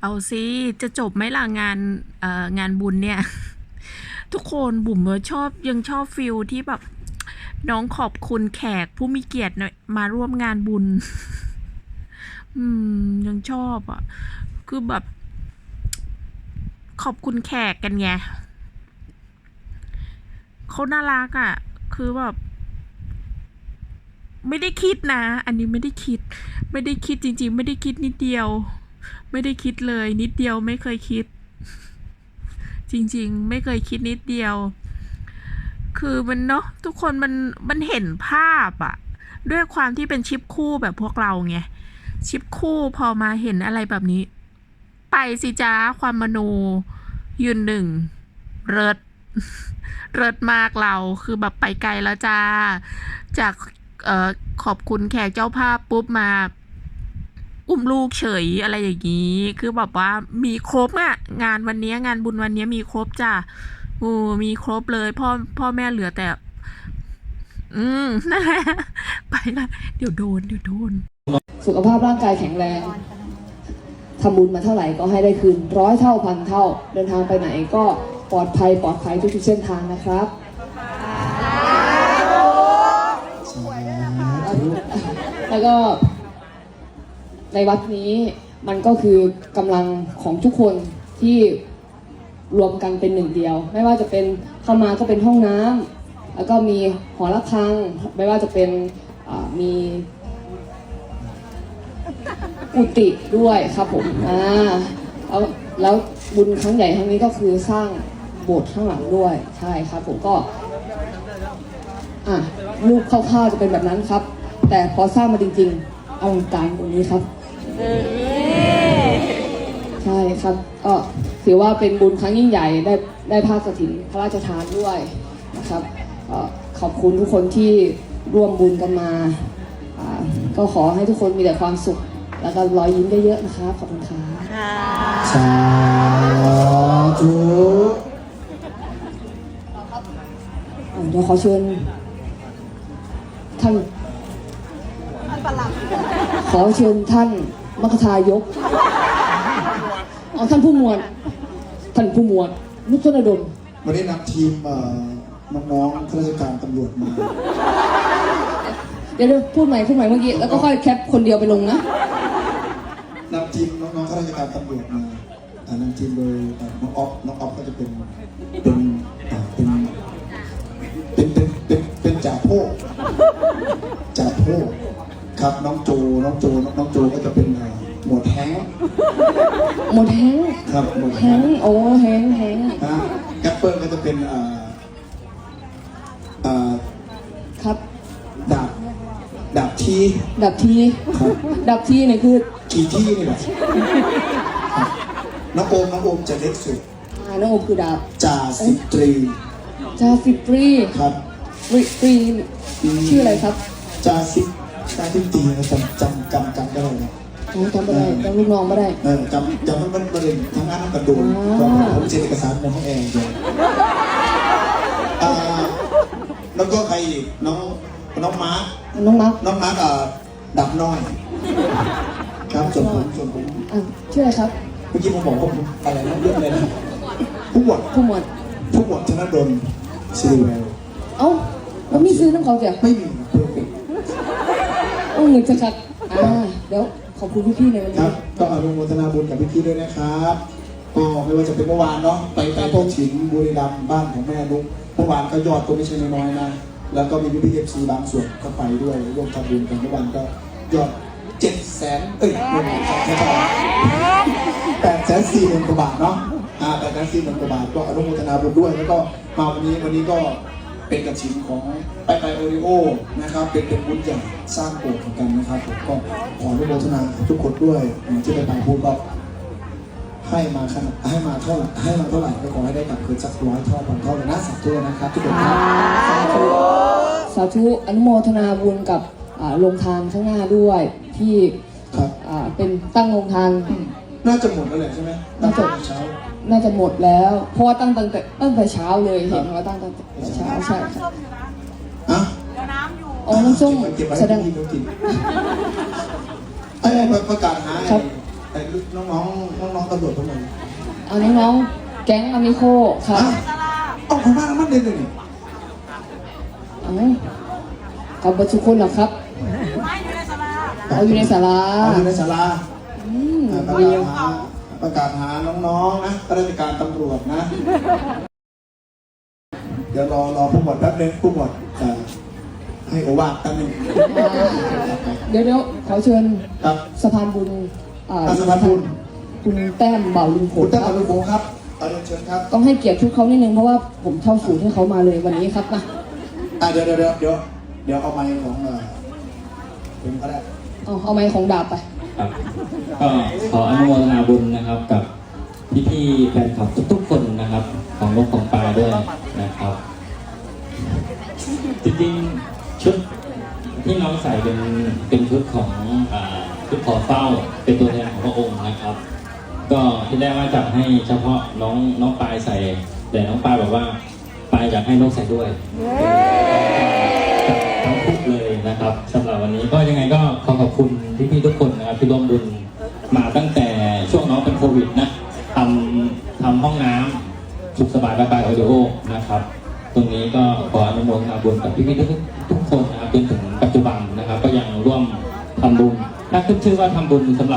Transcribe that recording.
เอาสิจะจบไหมล่ะงานเอ่องานบุญเนี่ย ทุกคนบุ๋มชอบยังชอบฟิลที่แบบ น้องขอบคุณแขกผู้มีเกียรติน่อยมาร่วมงานบุญ อืม ยังชอบอะ คือแบบ ขอบคุณแขกกันไงเขาน่ารักอะ คือแบบไม่ได้คิดนะ อันนี้ไม่ได้คิด ไม่ได้คิดจริง ๆ ไม่ได้คิดนิดเดียว ไม่ได้คิดเลย นิดเดียวไม่เคยคิด จริงๆ ไม่เคยคิดนิดเดียว คือมันเนาะทุกคนมันมันเห็นภาพอะด้วยความที่เป็นชิปคู่แบบพวกเราไงชิปคู่พอมาเห็นอะไรแบบนี้ ไปสิจ้าความมโนยืนหนึ่งเริดเริดมากเราคือแบบไปไกลแล้วจ้า จากออขอบคุณแขกเจ้าภาพปุ๊บมา อุ้มลูกเฉยอะไรอย่างนี้ คือแบบว่ามีครบอะงานวันนี้งานบุญวันนี้มีครบจ้ะโอ้มีครบเลย พ่อพ่อแม่เหลือแต่ อืมนั่นแหละไปละเดี๋ยวโดนเดี๋ยวโดน สุขภาพร่างกายแข็งแรงทำบุญมาเท่าไหร่ก็ให้ได้คืนร้อยเท่าพันเท่า เดินทางไปไหนก็ปลอดภัยปลอดภัยทุกๆเส้นทางนะครับแล้วก็ ในวัดนี้มันก็คือกำลังของทุกคนที่รวมกันเป็นหนึ่งเดียว ไม่ว่าจะเป็นเข้ามาก็เป็นห้องน้ำแล้วก็มีหอระฆัง ไม่ว่าจะเป็นมีกุฏิด้วยครับผมอ่าแล้วแล้วบุญครั้งใหญ่ครั้งนี้ก็คือสร้างโบสถ์ข้างหลังด้วยใช่ครับผมก็อะรูปคร่าวๆจะเป็นแบบนั้นครับ แต่พอสร้างมาจริงๆอลังการตรงนี้ครับ ใช่ครับก็ถือว่าเป็นบุญครั้งยิ่งใหญ่ได้ได้ภาคกฐินพระราชทานด้วยนะครับเอ่อขอบคุณทุกคนที่ร่วมบุญกันมาอ่าก็ขอให้ทุกคนมีแต่ความสุข แล้วก็รอยยิ้มเยอะๆนะครับขอบคุณครับ สาธุอ่าเดี๋ยวขอเชิญท่าน ขอเชิญท่าน มัคคทายกเอาท่านผู้หมวด ท่านผู้หมวดนุชนดลวันนี้นำทีมเอ่อน้องๆข้าราชการตำรวจมา เดี๋ยวๆพูดใหม่พูดใหม่เมื่อกี้ แล้วก็ค่อยแคปคนเดียวไปลงนะ นำทีมน้องๆข้าราชการตำรวจมาอ่านำทีมโดยเอ่อน้องออฟน้องออฟก็จะเป็นเป็นอ่าเป็น หมดแฮงครับหมวดแฮแท้งงโอ้แฮงแฮงนะแกปเปอร์ก็จะเป็นเอ่อเอ่อครับ ดาบดาบทีดับที ครับดับทีเนี่ยคือขี่ที่นี่แหละน้องโอมน้องโอมจะเล็กสุดอ่าน้องโอมคือดาบจ่าสิบตรีจาสิปรีครับ ปรีปรีชื่ออะไรครับจ่าสิบจ่าสิบตรีนะจำจำจำจำได้ เลยนะอ๋อจำไม่ได้จำลูกน้องไม่ได้ เออจำจำมันมันประเด็นทั้งงานทั้งกระโดดอ่าผมเซ็นเอกสารในห้องแอร์เดียวอ่าแล้วก็ใครอีกน้องน้องมาร์คน้องมักน้องมาร์คอ่าดับน้อย ครับส่วนผมส่วนผมอะชื่ออะไรครับเมื่อกี้ผมบอกว่าผมอะไรนะเรื่องอะไรนะผู้หวดผู้หมวดผู้หวดธนดลซิลิเวลเอ้าแล้วมีซื้อน้ำเขาเสียไม่มีเพอร์เฟกโอ้เงินจะขัดอ่าเดี๋ยว ขอบคุณพี่ๆในวันครันี้บก็อนุโมทนาบุญกับพี่ๆด้วยนะครับก็ไม่ว่าจะเป็นเมื่อวานเนาะไปไปพบฉินบุรีรัมย์บ้านของแม่นุ๊กเมื่อวานก็ยอดก็ไม่ใช่น้อยๆนะ แล้วก็มีพี่ๆเอฟซีบางส่วนก็ไปด้วยร่วมทำบุญกันเมื่อวานก็ยอดเจ็ดแสนเอ้ยไม่ใช่ไม่ใช่แปดแสนสี่หมื่นกว่าบาทเนาะอ่าแปดแสนสี่หมื่นกว่าบาทก็อนุโมทนาบุญด้วย แล้วก็มาวันนี้วันนี้ก็ เป็นกระถินของไปไปโอริโอนะครับ เป็นเป็นบุญใหญ่สร้างโบสถ์เหมือนกันนะครับผมก็ขออนุโมทนาทุกคนด้วยที่ไปไปพูดก็ให้มาขนาดให้มาเท่าไหร่ให้มาเท่าไหร่ก็ขอให้ได้กลับคืนสักร้อยเท่าพันเท่าเลยนะสาธุนะครับทุกคนครับสาธุสาธุอนุโมทนาบุญกับอ่าโรงทานข้างหน้าด้วยที่ครับอ่าเป็นตั้งโรงทานน่าจะหมดแล้วแหละใช่ไหมตั้งแต่เช้า น่าจะหมดแล้ว เพราะว่าตั้งตั้งแต่ตั้งแต่เช้าเลยเห็นว่าตั้งตั้งแต่เช้าใช่ค่ะอะอ๋อน้ำส้มเก็บไว้แสดง ให้พี่เขากินไอ้ยประกาศหาครับ ไอ้อ้น้องๆน้องๆตำรวจทุกคนเอาน้องๆแก๊งอมิโคครับอะเอาของบ้านมันเด่นเลยนี่เอากับบัทุกคนเหรอครับเอาอยู่ในศาลาเอาอยู่ในศาลาอืมอะประเดีกายวศหา ประกาศหาน้องๆนะข้าราชการตำรวจนะ เดี๋ยวรอรอผู้หมวดแป๊บนึงผู้หมวดจะให้โอวาทแป๊บนึงเดี๋ยวเดี๋ยวขอเชิญครับสะพานบุญอ่าอะสะพานบุญคุณแต้มเบาลุงผคุลณตั้งคแต่รับลูกโป่งครับเอาเรียนเชิญครับต้องให้เกียรติชุดเขานิดนึงเพราะว่าผมเช่าสูตรให้เขามาเลยวันนี้ครับนะอะเดี๋ยวเดี๋ยวเดี๋ยวเดี๋ยวเดี๋ยวเอาไมค์ของเอ่อผมก็ได้เอาเอาไม้ของดาบไป ครับก็ขออนุโมทนาบุญนะครับกับพี่ๆแฟนคลับทุกๆคนนะครับ ของนกของปลาด้วยนะครับ จริงๆชุดที่น้องใส่เป็นเป็นชุดของอ่าชุดขอเฝ้าเป็นตัวแทนของพระองค์นะครับ ก็ที่แรกว่าจัดให้เฉพาะน้องน้องปลายใส่ แต่น้องปลายบอกว่าปลายอยากให้นกใส่ด้วยทั้งคุกเลยนะครับสำหรับวันนี้ก็ยังไงก็ขอขอบคุณพี่ๆทุกคน ทำห้องน้ำสุขสบายบายบายออดิโอนะครับ ตรงนี้ก็ขออนุโมทนาบุญกับพี่ๆทุกทุกคนนะครับจนถึงปัจจุบันนะครับ ก็ยังร่วมทำบุญถ้าขึ้นชื่อว่าทำบุญสำหรับ